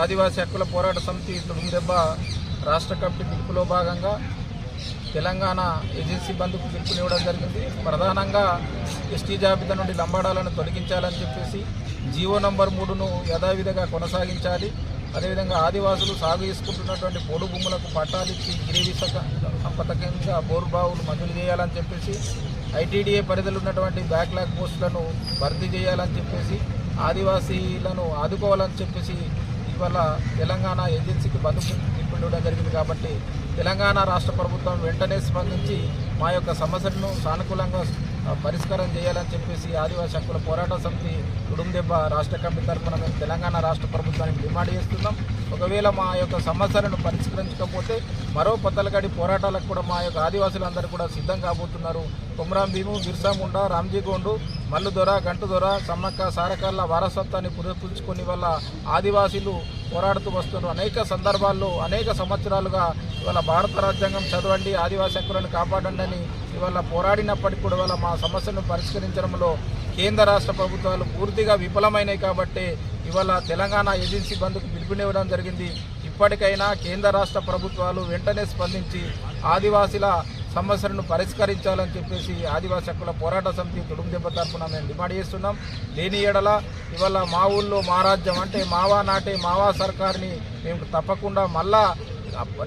ఆదివాసీ! హక్కుల పోరాట సమితి తుడుందెబ్బ రాష్ట్ర కమిటీ పిలుపులో భాగంగా తెలంగాణ ఏజెన్సీ బంధుకు పిలుపునివ్వడం జరిగింది. ప్రధానంగా ఎస్టీ జాబితా నుండి లంబాడాలను తొలగించాలని చెప్పేసి జీవో నంబర్ మూడును యథావిధిగా కొనసాగించాలి. అదేవిధంగా ఆదివాసులు సాగు చేసుకుంటున్నటువంటి పోడు భూములకు పట్టాలిచ్చి గిరివి సంపతకంగా బోరు బావులు మంజూరు చేయాలని చెప్పేసి ఐటీడీఏ పరిధిలో ఉన్నటువంటి బ్యాక్లాగ్ పోస్టులను భర్తీ చేయాలని చెప్పేసి ఆదివాసీలను ఆదుకోవాలని చెప్పేసి ఇవాళ తెలంగాణ ఏజెన్సీకి బంధు ఇవ్వడం జరిగింది కాబట్టి తెలంగాణ రాష్ట్ర ప్రభుత్వం వెంటనే స్పందించి మా యొక్క సమస్యలను సానుకూలంగా పరిష్కారం చేయాలని చెప్పేసి ఆదివాసీ హక్కుల పోరాట సమితి కుటుంబెబ్బ రాష్ట్ర కమిటీ తరఫున మేము తెలంగాణ రాష్ట్ర ప్రభుత్వానికి డిమాండ్ చేస్తున్నాం. ఒకవేళ మా యొక్క సమస్యలను పరిష్కరించకపోతే మరో పొత్తలగడి పోరాటాలకు కూడా మా యొక్క ఆదివాసులందరూ కూడా సిద్ధం కాబోతున్నారు. కుమరాం భీము బిర్సాముండ రామ్జీగోండు మల్లుదొర గోండు సమ్మక్క సారకాల వారసత్వాన్ని పురపుచ్చుకుని వల్ల ఆదివాసీలు పోరాడుతూ వస్తున్నారు అనేక సందర్భాల్లో అనేక సంవత్సరాలుగా ఇవాళ భారత రాజ్యాంగం చదవండి ఆదివాసీ హక్కులను కాపాడండి అని ఇవాళ పోరాడినప్పటికీ కూడా ఇవాళ మా సమస్యను పరిష్కరించడంలో కేంద్ర రాష్ట్ర ప్రభుత్వాలు పూర్తిగా విఫలమైనాయి కాబట్టి ఇవాళ తెలంగాణ ఏజెన్సీ బంద్కు పిలుపునివ్వడం జరిగింది. ఇప్పటికైనా కేంద్ర రాష్ట్ర ప్రభుత్వాలు వెంటనే స్పందించి ఆదివాసీల సమస్యలను పరిష్కరించాలని చెప్పేసి ఆదివాసీ హక్కుల పోరాట సమితి తుడుము దెబ్బ తరఫున మేము డిమాండ్ చేస్తున్నాం. లేని ఎడల ఇవాళ మా ఊళ్ళో మా రాజ్యం అంటే మావా నాటే మావా సర్కార్ని మేము తప్పకుండా మళ్ళా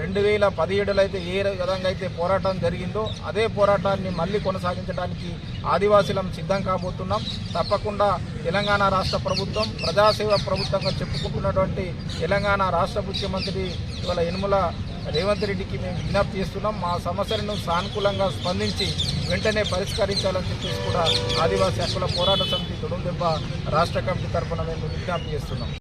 రెండు వేల పదిహేడులో అయితే ఏ విధంగా అయితే పోరాటం జరిగిందో అదే పోరాటాన్ని మళ్ళీ కొనసాగించడానికి ఆదివాసీలం సిద్ధం కాబోతున్నాం. తప్పకుండా తెలంగాణ రాష్ట్ర ప్రభుత్వం ప్రజాసేవ ప్రభుత్వంగా చెప్పుకుంటున్నటువంటి తెలంగాణ రాష్ట్ర ముఖ్యమంత్రి ఇవాళ యనుమల రేవంత్ రెడ్డికి మేము విజ్ఞప్తి చేస్తున్నాం. మా సమస్యలను సానుకూలంగా స్పందించి వెంటనే పరిష్కరించాలని చెప్పేసి కూడా ఆదివాసీ హక్కుల పోరాట సమితి తొడుందెబ్బ రాష్ట్ర కమిటీ తరఫున మేము విజ్ఞప్తి చేస్తున్నాం.